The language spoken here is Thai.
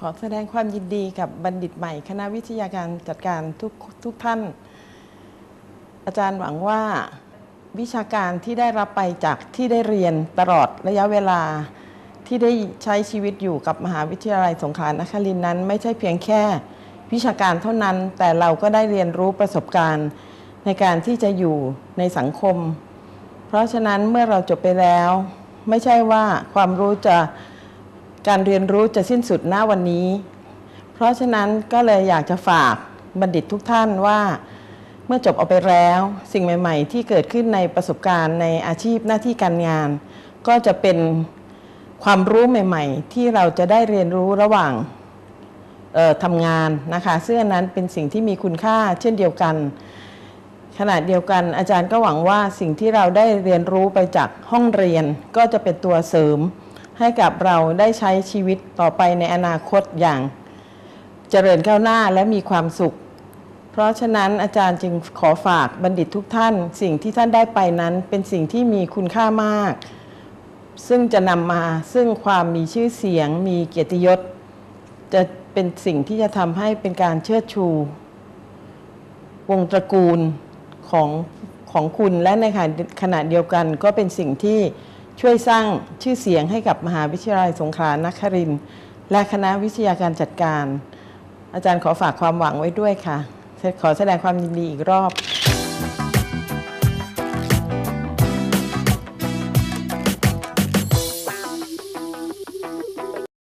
ขอแสดงความยินดีกับบัณฑิตใหม่ คณะวิทยาการจัดการทุกทุกท่าน อาจารย์หวังว่าวิชาการที่ได้รับไปจากที่ได้เรียนตลอดระยะเวลาที่ได้ใช้ชีวิตอยู่กับมหาวิทยาลัยสงขลานครินนั้น ไม่ใช่เพียงแค่วิชาการเท่านั้น แต่เราก็ได้เรียนรู้ประสบการณ์ในการที่จะอยู่ในสังคม เพราะฉะนั้นเมื่อเราจบไปแล้ว ไม่ใช่ว่าความรู้จะ การเรียนรู้จะสิ้นสุดณวันนี้ เพราะฉะนั้นก็เลยอยากจะฝากบัณฑิตทุกท่านว่าเมื่อจบออกไปแล้ว สิ่งใหม่ ๆ ที่เกิดขึ้นในประสบการณ์ในอาชีพหน้าที่การงาน ก็จะเป็นความรู้ใหม่ ๆ ที่เราจะได้เรียนรู้ระหว่างออทำงานนะคะซึ่งอันนั้นเป็นสิ่งที่มีคุณค่าเช่นเดียวกัน ขณะเดียวกันอาจารย์ก็หวังว่าสิ่งที่เราได้เรียนรู้ไปจากห้องเรียนก็จะเป็นตัวเสริม ให้กับเราได้ใช้ชีวิตต่อไปในอนาคตอย่าง เจริญก้าวหน้าและมีความสุข เพราะฉะนั้นอาจารย์จึงขอฝากบัณฑิตทุกท่าน สิ่งที่ท่านได้ไปนั้นเป็นสิ่งที่มีคุณค่ามาก ซึ่งจะนำมาซึ่งความมีชื่อเสียง มีเกียรติยศ จะเป็นสิ่งที่จะทำให้เป็นการเชิดชู วงตระกูลของของคุณและในขณะเดียวกันก็เป็นสิ่งที่ ช่วยสร้างชื่อเสียงให้กับมหาวิทยาลัยสงขลานครินทร์และคณะวิทยาการจัดการ อาจารย์ขอฝากความหวังไว้ด้วยค่ะ ขอแสดงความยินดีอีกรอบ